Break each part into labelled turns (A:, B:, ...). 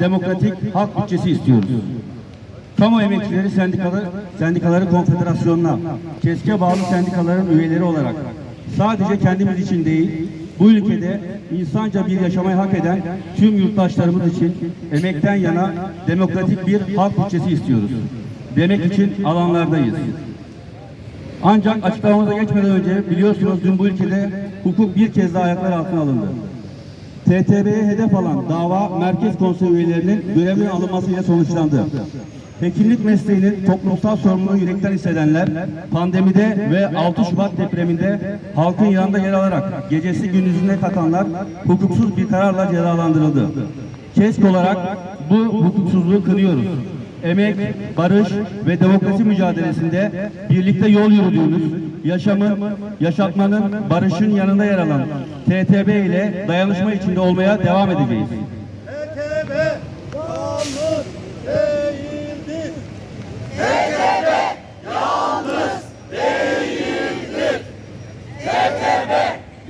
A: demokratik halk bütçesi istiyoruz. Kamu Emekçileri Sendikaları, Sendikaları Konfederasyonu'na, KESK'e bağlı sendikaların üyeleri olarak sadece kendimiz için değil, bu ülkede insanca bir yaşamayı hak eden tüm yurttaşlarımız için emekten yana demokratik bir halk bütçesi istiyoruz. Demek için alanlardayız. Ancak açıklamamıza geçmeden önce biliyorsunuz dün bu ülkede hukuk bir kez daha ayaklar altına alındı. TTB'ye hedef alan dava Merkez Konseyi üyelerinin görevden alınmasıyla sonuçlandı. Hekimlik mesleğinin toplumsal sorumluluğu yürekten hissedenler pandemide ve 6 Şubat depreminde halkın yanında yer alarak gecesi gündüzüne katanlar hukuksuz bir kararla cezalandırıldı. KESK olarak bu hukuksuzluğu kınıyoruz emek, barış ve demokrasi mücadelesinde birlikte yol yürüdüğümüz, yaşamın, yaşatmanın, barışın yanında yer alan TTB ile dayanışma içinde olmaya devam edeceğiz.
B: TTB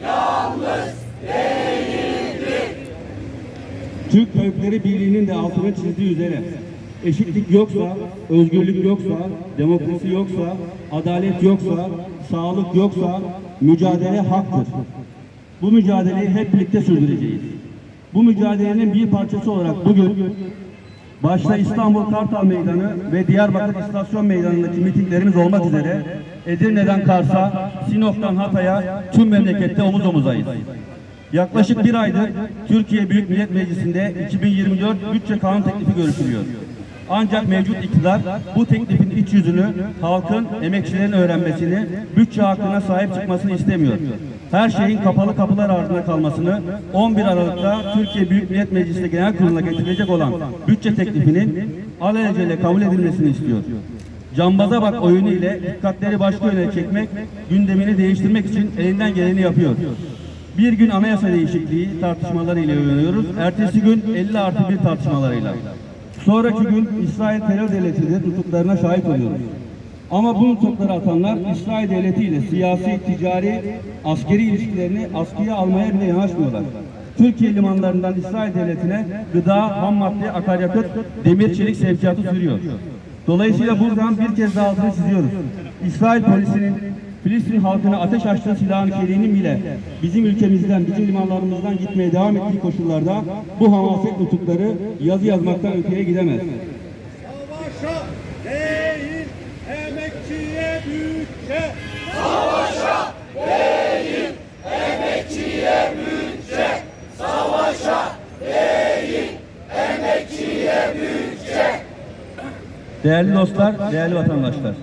B: yalnız değildir.
A: Türk Tabipleri Birliği'nin de altını çizdiği üzere eşitlik yoksa, özgürlük yoksa, demokrasi yoksa, adalet yoksa, sağlık yoksa mücadele haktır. Bu mücadeleyi hep birlikte sürdüreceğiz. Bu mücadelenin bir parçası olarak bugün başta İstanbul Kartal Meydanı ve Diyarbakır İstasyon Meydanı'ndaki mitinglerimiz olmak üzere Edirne'den Kars'a, Sinop'tan Hatay'a tüm memlekette omuz omuzayız. Yaklaşık bir aydır Türkiye Büyük Millet Meclisi'nde 2024 bütçe kanun teklifi görüşülüyor. Ancak mevcut iktidar bu teklifin iç yüzünü halkın, emekçilerin öğrenmesini, bütçe hakkına sahip çıkmasını istemiyor. Her şeyin kapalı kapılar ardında kalmasını 11 Aralık'ta Türkiye Büyük Millet Meclisi Genel Kurulu'na getirilecek olan bütçe teklifinin alelacele kabul edilmesini istiyor. Cambaza bak oyunu ile dikkatleri başka yöne çekmek, gündemini değiştirmek için elinden geleni yapıyor. Bir gün anayasa değişikliği tartışmalarıyla uyanıyoruz. Ertesi gün 50 artı 1 tartışmalarıyla. Sonraki gün İsrail terör devleti'de tutuklarına şahit oluyoruz. Ama bu nutukları atanlar İsrail devleti ile siyasi, ticari, askeri ilişkilerini askıya almaya bile yanaşmıyorlar. Türkiye limanlarından İsrail devletine gıda, ham madde, akaryakıt, demir, çelik sevkiyatı sürüyor. Dolayısıyla buradan bir kez daha altını çiziyoruz. İsrail polisinin Filistin halkına ateş açtığı silahın içeriğinin bile bizim ülkemizden, bizim limanlarımızdan gitmeye devam ettiği koşullarda bu hamaset nutukları yazı yazmaktan öteye gidemez.
B: Savaşa değil emekçiye bütçe.
A: Değerli dostlar, değerli vatandaşlar.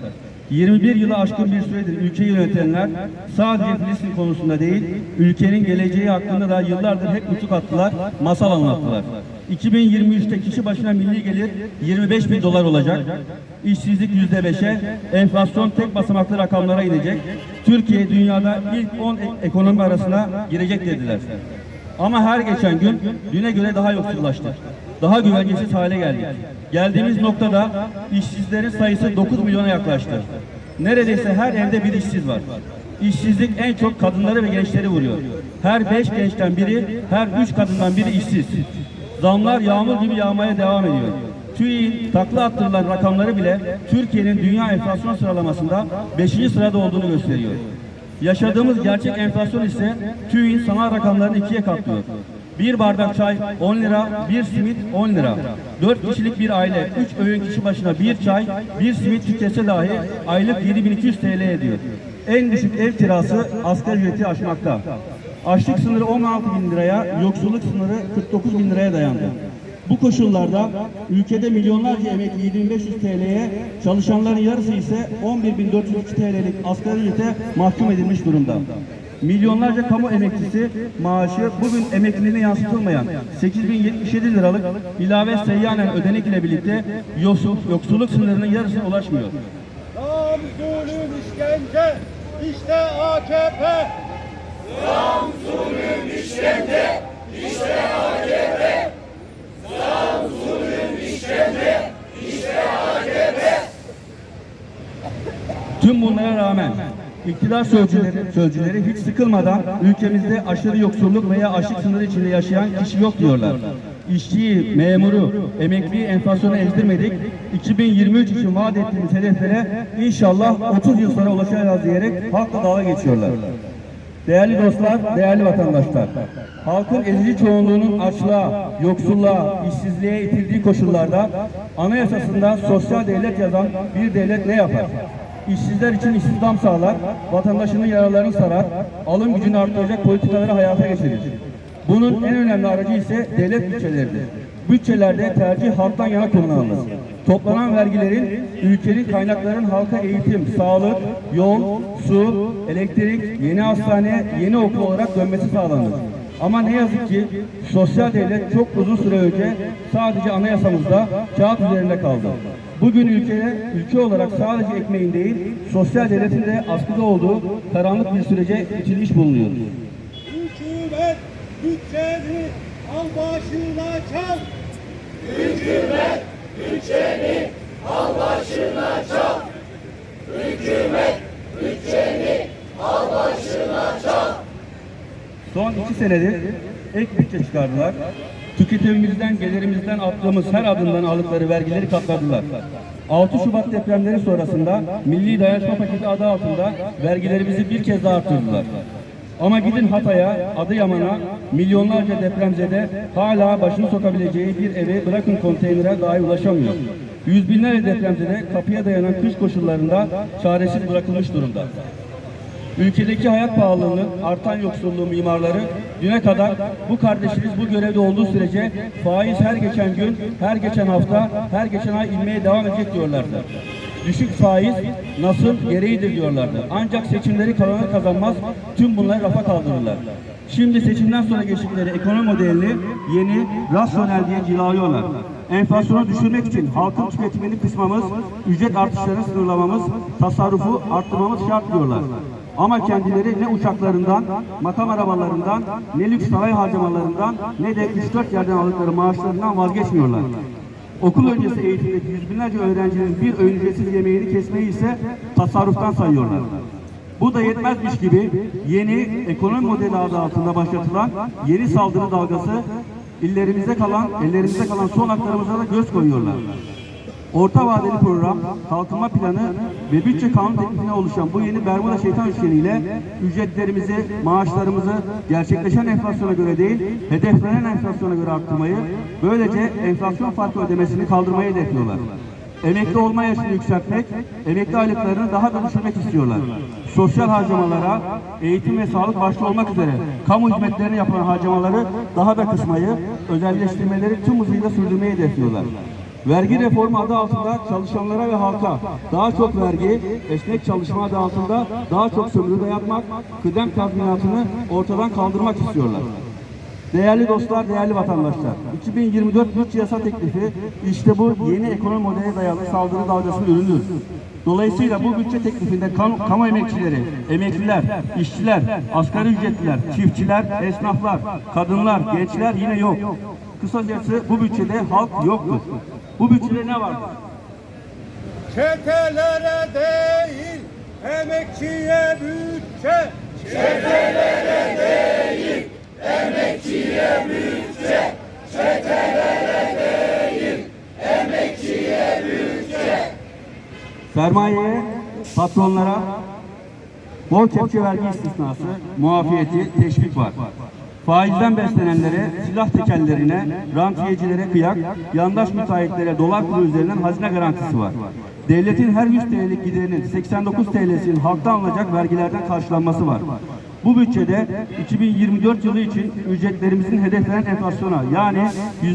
A: 21 yılı aşkın bir süredir ülkeyi yönetenler sadece Filistin konusunda değil, ülkenin geleceği hakkında da yıllardır hep nutuk attılar, masal anlattılar. 2023'te kişi başına milli gelir 25 bin dolar olacak. İşsizlik yüzde beşe, enflasyon tek basamaklı rakamlara inecek. Türkiye dünyada ilk 10 ek- ekonomi arasına girecek dediler. Ama her geçen gün düne göre daha yoksullaştık. Daha güvencesiz hale geldik. Geldiğimiz noktada işsizlerin sayısı 9 milyona yaklaştı. Neredeyse her evde bir işsiz var. İşsizlik en çok kadınları ve gençleri vuruyor. Her 5 gençten biri, her 3 kadından biri işsiz. Zamlar yağmur gibi yağmaya devam ediyor. TÜİ'nin takla attırılan rakamları bile Türkiye'nin dünya enflasyon sıralamasında 5. sırada olduğunu gösteriyor. Yaşadığımız gerçek enflasyon ise TÜİ'nin sanal rakamlarını ikiye katlıyor. Bir bardak çay 10 lira, bir simit 10 lira. 4 kişilik bir aile 3 öğün kişi başına bir çay, bir simit tüketse dahi aylık 7200 TL ediyor. En düşük ev kirası asgari ücreti aşmakta. Açlık sınırı 16 bin liraya, yoksulluk sınırı 49 bin liraya dayandı. Bu koşullarda ülkede milyonlarca emekli 7500 TL'ye, çalışanların yarısı ise 11.402 TL'lik asgari ücrete mahkum edilmiş durumda. Milyonlarca kamu emeklisi maaşı bugün emekliliğine yansıtılmayan 8077 liralık ilave seyyanen ödenek ile birlikte yoksul, yoksulluk sınırının yarısına ulaşmıyor.
B: Tam zulüm işkence. İşte AKP.
A: Tüm bunlara rağmen iktidar sözcüleri, sözcüleri hiç sıkılmadan ülkemizde aşırı yoksulluk veya açlık sınırı içinde yaşayan kişi yok diyorlar. işçiyi, memuru, emekliyi enflasyona ezdirmedik. 2023 için vaat ettiğimiz hedeflere inşallah 30 yıl sonra ulaşacağız diyerek halkla dalga geçiyorlar. Değerli dostlar, değerli vatandaşlar, halkın ezici çoğunluğunun açlığa, yoksulluğa, işsizliğe itildiği koşullarda anayasasında sosyal devlet yazan bir devlet ne yapar? İşsizler için istihdam sağlar, vatandaşının yaralarını sarar, alım gücünü arttıracak politikaları hayata geçirir. Bunun en önemli aracı ise devlet bütçeleridir. Bütçelerde tercih halktan yana kullanılır. Toplanan vergilerin ülkenin kaynakların halka eğitim, sağlık, yol, su, elektrik, yeni hastane, yeni okul olarak dönmesi sağlanır. Ama ne yazık ki sosyal devlet çok uzun süre önce sadece anayasamızda kağıt üzerinde kaldı. Bugün ülkeye, ülke olarak sadece ekmeğin değil, sosyal devletin de askıda olduğu karanlık bir sürece itilmiş bulunuyoruz.
B: Hükümet bütçeni al başına çal.
A: Son iki senedir ek bütçe çıkardılar. Tüketimimizden, gelirimizden attığımız her adımdan aldıkları vergileri katladılar. 6 Şubat depremleri sonrasında Milli Dayanışma Paketi adı altında vergilerimizi bir kez daha arttırdılar. Ama gidin Hatay'a, Adıyaman'a milyonlarca depremzede hala başını sokabileceği bir eve bırakın konteynere dahi ulaşamıyor. Yüz binlerce depremzede kapıya dayanan kış koşullarında çaresiz bırakılmış durumda. Ülkedeki hayat pahalılığını, artan yoksulluğu mimarları düne kadar bu kardeşimiz bu görevde olduğu sürece faiz her geçen gün, her geçen hafta, her geçen ay inmeye devam edecek diyorlardı. Düşük faiz nasıl gereğidir diyorlardı. Ancak seçimleri kazanır kazanmaz tüm bunları rafa kaldırırlar. Şimdi seçimden sonra geçtikleri ekonomi modelini yeni, rasyonel diye cilalıyorlar. Enflasyonu düşürmek için halkın tüketimini kısmamız, ücret artışlarını sınırlamamız, tasarrufu arttırmamız şart diyorlar. Ama kendileri ne uçaklarından, makam arabalarından, ne lüks saray harcamalarından, ne de 3-4 yerden aldıkları maaşlarından vazgeçmiyorlar. Okul öncesi eğitimdeki yüz binlerce öğrencinin bir öğün ücretsiz yemeğini kesmeyi ise tasarruftan sayıyorlar. Bu da yetmezmiş gibi yeni ekonomi modeli adı altında başlatılan yeni saldırı dalgası illerimizde kalan, ellerimizde kalan son haklarımıza da göz koyuyorlar. Orta vadeli program, kalkınma planı ve bütçe kanun teklifine oluşan bu yeni Bermuda şeytan üçgeniyle ücretlerimizi, maaşlarımızı gerçekleşen enflasyona göre değil, hedeflenen enflasyona göre arttırmayı, böylece enflasyon farkı ödemesini kaldırmayı hedefliyorlar. Emekli olma yaşını yükseltmek, emekli aylıklarını daha da düşürmek istiyorlar. Sosyal harcamalara, eğitim ve sağlık başta olmak üzere kamu hizmetlerine yapılan harcamaları daha da kısmayı, özelleştirmeleri tüm hızıyla sürdürmeyi hedefliyorlar. Vergi reformu adı altında çalışanlara ve halka daha çok vergi, esnek çalışma adı altında daha çok sömürü dayatmak, kıdem tazminatını ortadan kaldırmak istiyorlar. Değerli dostlar, değerli vatandaşlar, 2024 bütçe yasa teklifi işte bu yeni ekonomi modeline dayalı saldırı dalgasının ürünüdür. Dolayısıyla bu bütçe teklifinde kamu, kamu emekçileri, emekliler, işçiler, asgari ücretliler, çiftçiler, esnaflar, kadınlar, gençler yine yok. Kısacası bu bütçede halk yoktur. Bu bütçede ne vardır?
B: Çetelere değil, emekçiye bütçe.
A: Sermayeye, patronlara bol kepçe vergi istisnası, muafiyeti, teşvik var. Faizden beslenenlere, silah tekellerine, rantiyecilere kıyak, yandaş müteahhitlere dolar kuru üzerinden hazine garantisi var. Devletin her 100 TL'lik giderinin 89 TL'sinin halktan alınacak vergilerden karşılanması var. Bu bütçede 2024 yılı için ücretlerimizin hedeflenen enflasyona yani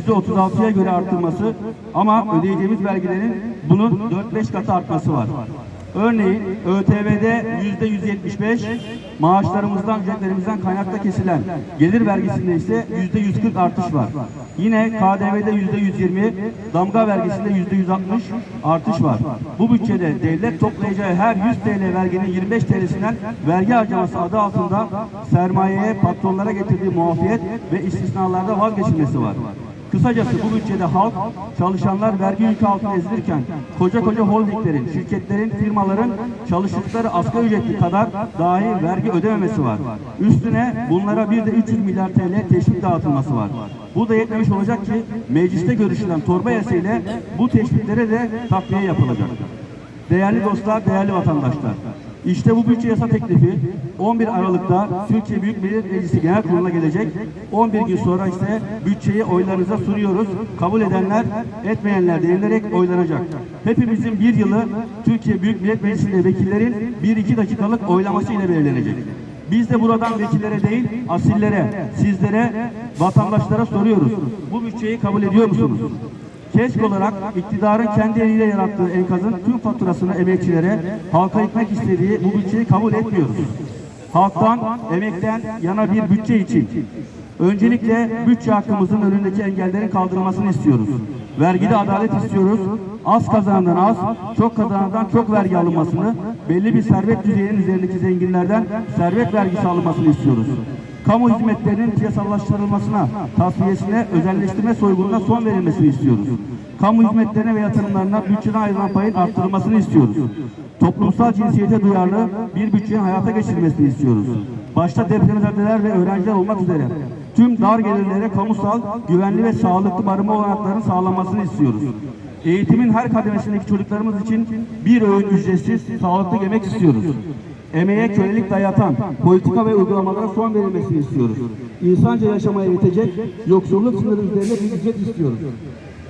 A: %36'ya göre arttırması ama ödeyeceğimiz vergilerin bunun 4-5 katı artması var. Örneğin ÖTV'de yüzde 175, maaşlarımızdan, ücretlerimizden kaynakta kesilen gelir vergisinde ise yüzde 140 artış var. Yine KDV'de yüzde 120, damga vergisinde yüzde 160 artış var. Bu bütçede devlet toplayacağı her 100 TL verginin 25 TL'sinden vergi harcaması adı altında sermayeye, patronlara getirdiği muafiyet ve istisnalarda vazgeçilmesi var. Kısacası bu bütçede halk, çalışanlar vergi yükü altında ezilirken koca koca holdinglerin, şirketlerin, firmaların çalıştıkları asgari ücretli kadar dahi vergi ödememesi var. Üstüne bunlara bir de 300 milyar TL teşvik dağıtılması var. Bu da yetmemiş olacak ki mecliste görüşülen torba yasayla bu teşviklere de takviye yapılacak. Değerli dostlar, değerli vatandaşlar. İşte bu bütçe yasa teklifi 11 Aralık'ta Türkiye Büyük Millet Meclisi Genel Kurulu'na gelecek. 11 gün sonra ise bütçeyi oylarınıza sunuyoruz. Kabul edenler, etmeyenler denilerek oylanacak. Hepimizin bir yılı Türkiye Büyük Millet Meclisi'nde vekillerin 1-2 dakikalık oylaması ile belirlenecek. Biz de buradan vekillere değil, asillere, sizlere, vatandaşlara soruyoruz. Bu bütçeyi kabul ediyor musunuz? KESK olarak iktidarın kendi eliyle yarattığı enkazın tüm faturasını emekçilere halka etmek istediği bu bütçeyi kabul etmiyoruz. Halktan, emekten yana bir bütçe için öncelikle bütçe hakkımızın önündeki engellerin kaldırılmasını istiyoruz. Vergide adalet istiyoruz. Az kazanandan az, çok kazanandan çok vergi alınmasını, belli bir servet düzeyinin üzerindeki zenginlerden servet vergisi alınmasını istiyoruz. Kamu hizmetlerinin piyasalaştırılmasına, tasfiyesine, özelleştirme soygununa son verilmesini istiyoruz. Kamu hizmetlerine ve yatırımlarına bütçeden ayrılan payın arttırılmasını istiyoruz. Toplumsal cinsiyete duyarlı bir bütçenin hayata geçirilmesini istiyoruz. Başta depremzedeler ve öğrenciler olmak üzere tüm dar gelirlere kamusal, güvenli ve sağlıklı barınma olanaklarının sağlanmasını istiyoruz. Eğitimin her kademesindeki çocuklarımız için bir öğün ücretsiz, sağlıklı yemek istiyoruz. Emeğe kölelik dayatan politika ve uygulamalara son verilmesini istiyoruz. İnsanca yaşamaya yetecek yoksulluk sınırı üzerine bir ücret istiyoruz.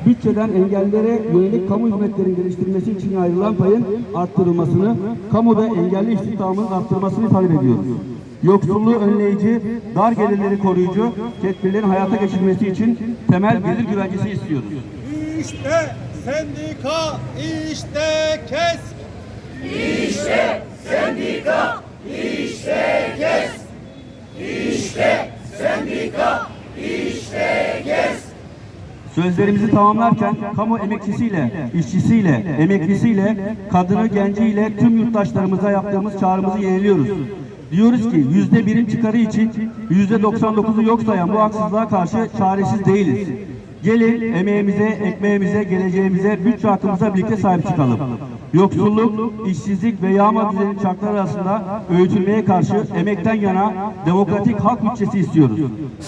A: Bütçeden engellilere yönelik kamu hizmetlerinin geliştirilmesi için ayrılan payın arttırılmasını, kamuda engelli istihdamının arttırılmasını talep ediyoruz. Yoksulluğu önleyici, dar gelirleri koruyucu tedbirlerin hayata geçirilmesi için temel gelir güvencesi istiyoruz.
B: İşte sendika, işte kes.
A: Sözlerimizi tamamlarken kamu emekçisiyle, işçisiyle, emeklisiyle, kadını, genciyle tüm yurttaşlarımıza yaptığımız çağrımızı yeniliyoruz. Diyoruz ki yüzde birin çıkarı için yüzde 99'u yok sayan bu haksızlığa karşı çaresiz değiliz. Gelin emeğimize, ekmeğimize, geleceğimize, bütçe hakkımıza birlikte sahip çıkalım. Yoksulluk, işsizlik ve yağma düzeni çarklar arasında öğütülmeye karşı emekten yana demokratik halk bütçesi istiyoruz.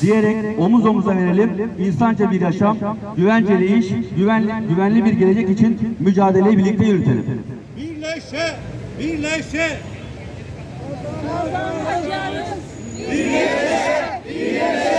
A: Diyerek omuz omuza verelim, insanca bir yaşam, güvenceli iş, güvenli, güvenli bir gelecek için mücadeleyi birlikte yürütelim.
B: Birleşe, birleşe.
C: Kazanacağız.
B: Birleşe,